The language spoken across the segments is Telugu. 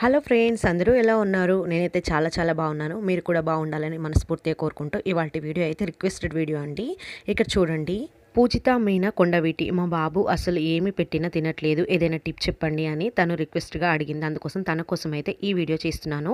హలో ఫ్రెండ్స్ అందరూ ఎలా ఉన్నారు? నేనైతే చాలా చాలా బాగున్నాను. మీరు కూడా బాగుండాలని మనస్ఫూర్తిగా కోరుకుంటూ ఇవాళ వీడియో అయితే రిక్వెస్టెడ్ వీడియో అండి. ఇక్కడ చూడండి. పూజిత మీనా కొండవీటి. మా బాబు అసలు ఏమి పెట్టినా తినట్లేదు. ఏదైనా టిప్ చెప్పండి అని తను రిక్వెస్ట్గా అడిగింది. అందుకోసం తన కోసం అయితే ఈ వీడియో చేస్తున్నాను.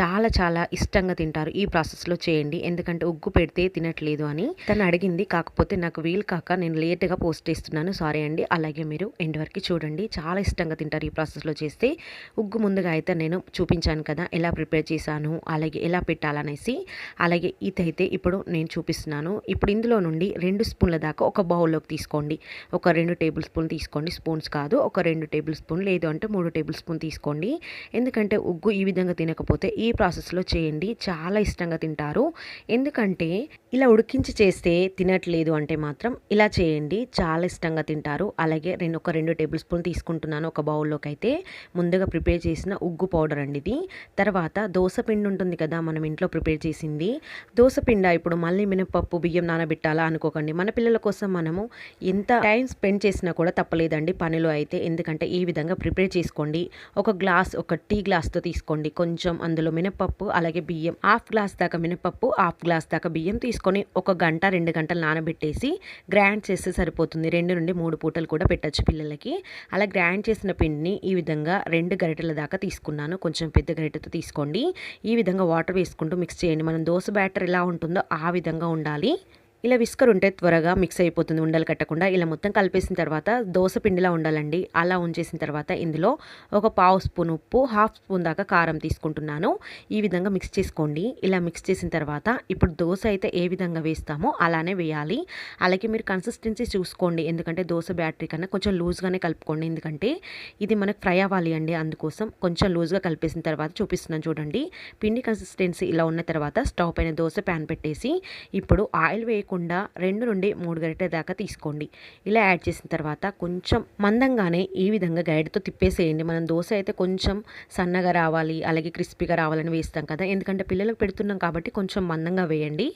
చాలా చాలా ఇష్టంగా తింటారు. ఈ ప్రాసెస్లో చేయండి. ఎందుకంటే ఉగ్గు పెడితే తినట్లేదు అని తను అడిగింది. కాకపోతే నాకు వీలు కాక నేను లేట్గా పోస్ట్ చేస్తున్నాను. సారీ అండి. అలాగే మీరు ఎండ్ వరకు చూడండి. చాలా ఇష్టంగా తింటారు ఈ ప్రాసెస్లో చేస్తే. ఉగ్గు ముందుగా అయితే నేను చూపించాను కదా ఎలా ప్రిపేర్ చేశాను అలాగే ఎలా పెట్టాలనేసి. అలాగే ఇదైతే ఇప్పుడు నేను చూపిస్తున్నాను. ఇప్పుడు ఇందులో నుండి రెండు స్పూన్ల దాకా ఒక బౌల్లోకి తీసుకోండి. ఒక రెండు టేబుల్ స్పూన్ తీసుకోండి. స్పూన్స్ కాదు ఒక రెండు టేబుల్ స్పూన్ లేదు అంటే మూడు టేబుల్ స్పూన్ తీసుకోండి. ఎందుకంటే ఉగ్గు ఈ విధంగా తినకపోతే ఈ ప్రాసెస్లో చేయండి. చాలా ఇష్టంగా తింటారు. ఎందుకంటే ఇలా ఉడికించి చేస్తే తినట్లేదు అంటే మాత్రం ఇలా చేయండి. చాలా ఇష్టంగా తింటారు. అలాగే నేను ఒక రెండు టేబుల్ స్పూన్ తీసుకుంటున్నాను ఒక బౌల్లోకి అయితే ముందుగా ప్రిపేర్ చేసిన ఉగ్గు పౌడర్ అండి ఇది. తర్వాత దోశ పిండి ఉంటుంది కదా మనం ఇంట్లో ప్రిపేర్ చేసింది. దోశ పిండ? ఇప్పుడు మళ్ళీ మినపప్పు బియ్యం నానబెట్టాలా అనుకోకండి. మన పిల్లల కోసం మనము ఎంత టైం స్పెండ్ చేసినా కూడా తప్పలేదండి పనిలో అయితే. ఎందుకంటే ఈ విధంగా ప్రిపేర్ చేసుకోండి. ఒక గ్లాస్ ఒక టీ గ్లాస్తో తీసుకోండి. కొంచెం అందులో మినపప్పు అలాగే బియ్యం హాఫ్ గ్లాస్ దాకా మినపప్పు హాఫ్ గ్లాస్ దాకా బియ్యం తీసుకొని ఒక గంట రెండు గంటలు నానబెట్టేసి గ్రైండ్ చేస్తే సరిపోతుంది. రెండు నుండి మూడు పూటలు కూడా పెట్టచ్చు పిల్లలకి. అలా గ్రైండ్ చేసిన పిండిని ఈ విధంగా రెండు గరిటెల దాకా తీసుకున్నాను. కొంచెం పెద్ద గరిటెతో తీసుకోండి. ఈ విధంగా వాటర్ వేసుకుంటూ మిక్స్ చేయండి. మనం దోశ బ్యాటర్ ఎలా ఉంటుందో ఆ విధంగా ఉండాలి. ఇలా విస్కర్ ఉంటే త్వరగా మిక్స్ అయిపోతుంది ఉండలు కట్టకుండా. ఇలా మొత్తం కలిపేసిన తర్వాత దోశ పిండిలా ఉండాలండి. అలా ఉంచేసిన తర్వాత ఇందులో ఒక పావు స్పూన్ ఉప్పు హాఫ్ స్పూన్ దాకా కారం తీసుకుంటున్నాను. ఈ విధంగా మిక్స్ చేసుకోండి. ఇలా మిక్స్ చేసిన తర్వాత ఇప్పుడు దోశ అయితే ఏ విధంగా వేస్తామో అలానే వేయాలి. అలాగే మీరు కన్సిస్టెన్సీ చూసుకోండి. ఎందుకంటే దోశ బ్యాటరీ కన్నా కొంచెం లూజ్గానే కలుపుకోండి. ఎందుకంటే ఇది మనకు ఫ్రై అవ్వాలి అండి. అందుకోసం కొంచెం లూజ్గా కలిపేసిన తర్వాత చూపిస్తున్నాను చూడండి. పిండి కన్సిస్టెన్సీ ఇలా ఉన్న తర్వాత స్టవ్ పైన దోశ ప్యాన్ పెట్టేసి ఇప్పుడు ఆయిల్ వేయకుండా లేకుండా రెండు నుండి మూడు గరిటె దాకా తీసుకోండి. ఇలా యాడ్ చేసిన తర్వాత కొంచెం మందంగానే ఈ విధంగా గైడ్తో తిప్పేసేయండి. మనం దోశ అయితే కొంచెం సన్నగా రావాలి అలాగే క్రిస్పీగా రావాలని వేస్తాం కదా. ఎందుకంటే పిల్లలకు పెడుతున్నాం కాబట్టి కొంచెం మందంగా వేయండి.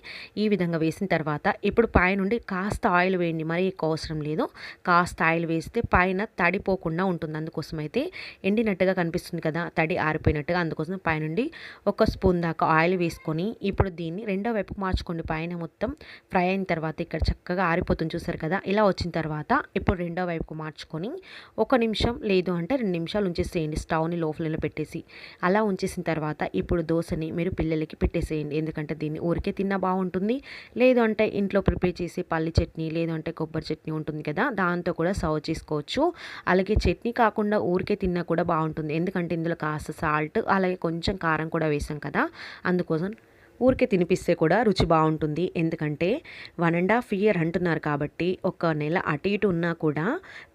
ఈ విధంగా వేసిన తర్వాత ఇప్పుడు పై నుండి కాస్త ఆయిల్ వేయండి. మరీ ఎక్కువ అవసరం లేదు. కాస్త ఆయిల్ వేస్తే పైన తడిపోకుండా ఉంటుంది. అందుకోసం అయితే ఎండినట్టుగా కనిపిస్తుంది కదా. తడి ఆరిపోయినట్టుగా అందుకోసం పైనుండి ఒక స్పూన్ దాకా ఆయిల్ వేసుకొని ఇప్పుడు దీన్ని రెండో వైపు మార్చుకోండి. పైన మొత్తం ఫ్రై అయిన తర్వాత ఇక్కడ చక్కగా ఆరిపోతుంది చూసారు కదా? ఇలా వచ్చిన తర్వాత ఇప్పుడు రెండో వైపుకు మార్చుకొని ఒక నిమిషం లేదు అంటే రెండు నిమిషాలు ఉంచేసేయండి. స్టవ్ని లో ఫ్లేమ్లో పెట్టేసి అలా ఉంచేసిన తర్వాత ఇప్పుడు దోశని మీరు పిల్లలకి పెట్టేసేయండి. ఎందుకంటే దీన్ని ఊరికే తిన్నా బాగుంటుంది. లేదు అంటే ఇంట్లో ప్రిపేర్ చేసి పల్లి చట్నీ లేదు అంటే కొబ్బరి చట్నీ ఉంటుంది కదా? దాంతో కూడా సర్వ్ చేసుకోవచ్చు. అలాగే చట్నీ కాకుండా ఊరికే తిన్నా కూడా బాగుంటుంది. ఎందుకంటే ఇందులో కాస్త సాల్ట్ అలాగే కొంచెం కారం కూడా వేసాం కదా? అందుకోసం ఊరికే తినిపిస్తే కూడా రుచి బాగుంటుంది. ఎందుకంటే వన్ అండ్ హాఫ్ ఇయర్ అంటున్నారు కాబట్టి ఒక నెల అటు ఇటు ఉన్నా కూడా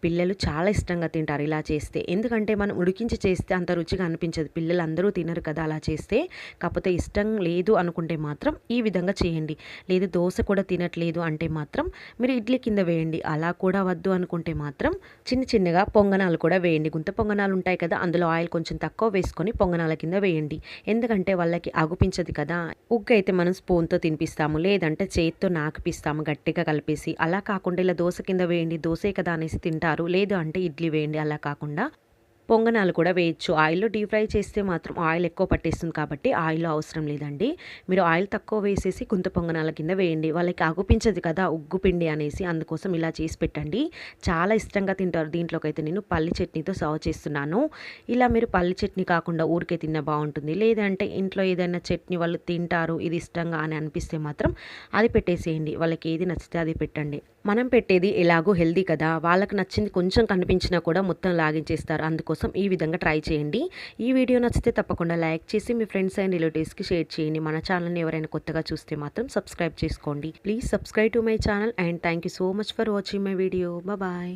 పిల్లలు చాలా ఇష్టంగా తింటారు ఇలా చేస్తే. ఎందుకంటే మనం ఉడికించి చేస్తే అంత రుచిగా అనిపించదు. పిల్లలు అందరూ తినరు కదా అలా చేస్తే. కాకపోతే ఇష్టం లేదు అనుకుంటే మాత్రం ఈ విధంగా చేయండి. లేదు దోశ కూడా తినట్లేదు అంటే మాత్రం మీరు ఇడ్లీ కింద వేయండి. అలా కూడా వద్దు అనుకుంటే మాత్రం చిన్న చిన్నగా పొంగనాలు కూడా వేయండి. గుంత పొంగనాలు ఉంటాయి కదా అందులో ఆయిల్ కొంచెం తక్కువ వేసుకొని పొంగనాల కింద వేయండి. ఎందుకంటే వాళ్ళకి అగుపించదు కదా. ఉగ్గు అయితే మనం స్పూన్తో తినిపిస్తాము లేదంటే చేతితో నాకిపిస్తాము గట్టిగా కలిపేసి. అలా కాకుండా ఇలా దోశ కింద వేయండి దోశే కదా అనేసి తింటారు. లేదు అంటే ఇడ్లీ వేయండి అలా కాకుండా పొంగనాలు కూడా వేయచ్చు. ఆయిల్లో డీప్ ఫ్రై చేస్తే మాత్రం ఆయిల్ ఎక్కువ పట్టేస్తుంది కాబట్టి ఆయిల్ అవసరం లేదండి. మీరు ఆయిల్ తక్కువ వేసేసి గుంత పొంగనాల కింద వేయండి. వాళ్ళకి అగుపించదు కదా ఉగ్గు పిండి అనేసి అందుకోసం ఇలా చేసి పెట్టండి. చాలా ఇష్టంగా తింటారు. దీంట్లోకి అయితే నేను పల్లి చట్నీతో సర్వ్ చేస్తున్నాను. ఇలా మీరు పల్లి చట్నీ కాకుండా ఊరికే తిన్న బాగుంటుంది. లేదంటే ఇంట్లో ఏదైనా చట్నీ వాళ్ళు తింటారు ఇది ఇష్టంగా అని అనిపిస్తే మాత్రం అది పెట్టేసేయండి. వాళ్ళకి ఏది నచ్చితే అది పెట్టండి. మనం పెట్టేది ఎలాగో హెల్దీ కదా. వాళ్ళకి నచ్చింది కొంచెం కనిపించినా కూడా మొత్తం లాగించేస్తారు. అందుకోసం ఈ విధంగా ట్రై చేయండి. ఈ వీడియో నచ్చితే తప్పకుండా లైక్ చేసి మీ ఫ్రెండ్స్ అండ్ రిలేటివ్స్కి షేర్ చేయండి. మన ఛానల్ని ఎవరైనా కొత్తగా చూస్తే మాత్రం సబ్స్క్రైబ్ చేసుకోండి. Please subscribe to my channel and thank you so much for watching my video. Bye.